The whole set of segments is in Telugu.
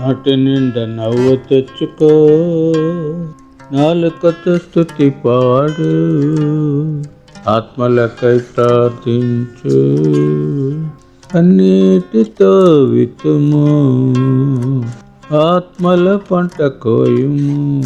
నాటి నిండా నవ్వు తెచ్చుకో. నాలుకతో స్థుతి పాడు. ఆత్మలకై ప్రార్థించు. అన్నిటితో వితుము ఆత్మల పంట కోయుము.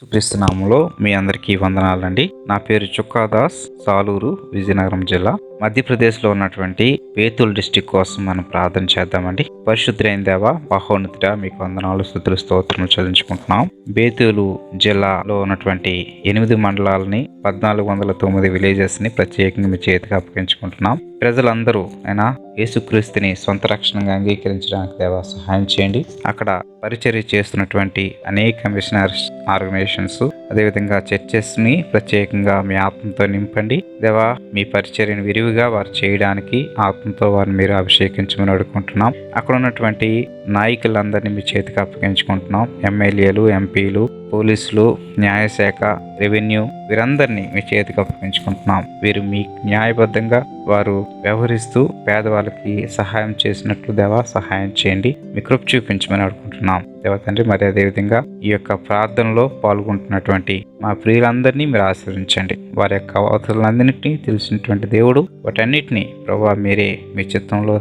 సుక్రీస్తునామంలో మీ అందరికీ వందనాలండి. నా పేరు చుక్కాదాస్ సాలూరు విజయనగరం జిల్లా. మధ్యప్రదేశ్లో ఉన్నటువంటి బేతుల్ డిస్టిక్ కోసం మనం ప్రార్థన చేద్దామండి. పరిశుద్ధులైన దేవ మహోన్నతుడ మీకు వందనాలు స్థుతులు స్తోత్రం చెల్లించుకుంటున్నాం. బేతులు జిల్లాలో ఉన్నటువంటి ఎనిమిది మండలాలని పద్నాలుగు వందల తొమ్మిది విలేజెస్ని ప్రత్యేకంగా మీ చేతికి అప్పగించుకుంటున్నాం. ప్రజలందరూ అయినా యేసుక్రీస్తుని సొంత రక్షణగా అంగీకరించడానికి దేవా సహాయం చేయండి. అక్కడ పరిచర్య చేస్తున్నటువంటి అనేక మిషనరీస్ ఆర్గనైజేషన్స్ అదేవిధంగా చర్చెస్ని ప్రత్యేకంగా మీ ఆత్మతో నింపండి. దేవా మీ పరిచర్యను విరివిగా వారు చేయడానికి ఆత్మతో వారిని మీరు అభిషేకించమని అడుగుకుంటున్నాం. అక్కడ ఉన్నటువంటి నాయకులందరినీ మీ చేతికి అప్పగించుకుంటున్నాం. ఎమ్మెల్యేలు ఎంపీలు పోలీసులు న్యాయశాఖ రెవెన్యూ వీరందరినీ మీ చేతికి అప్పగించుకుంటున్నాం. వీరు మీ న్యాయబద్ధంగా వారు వ్యవహరిస్తూ పేదవాళ్ళకి సహాయం చేసినట్లు దేవా సహాయం చేయండి. మీ కృప్ చూపించమని అనుకుంటున్నాం దేవ తండ్రి మరి అదేవిధంగా ఈ యొక్క ప్రార్థనలో పాల్గొంటున్నటువంటి మా ప్రియులందరినీ మీరు ఆశ్రయించండి వారి యొక్క అవసరాలన్నింటినీ తెలిసినటువంటి దేవుడు వాటన్నిటిని ప్రభా మీరే మీ చిత్తంలో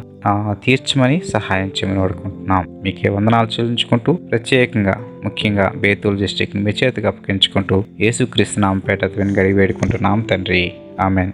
తీర్చమని సహాయం చేయమని అడుగుకుంటున్నాం. మీకే వందనాలు చెల్లించుకుంటూ ప్రత్యేకంగా ముఖ్యంగా బేతుల్ డిస్టిక్ మీ చేతికి అప్పగించుకుంటూ యేసుక్రీస్తు నామపేట గడిగి వేడుకుంటున్నాం తండ్రి. ఆమెన్.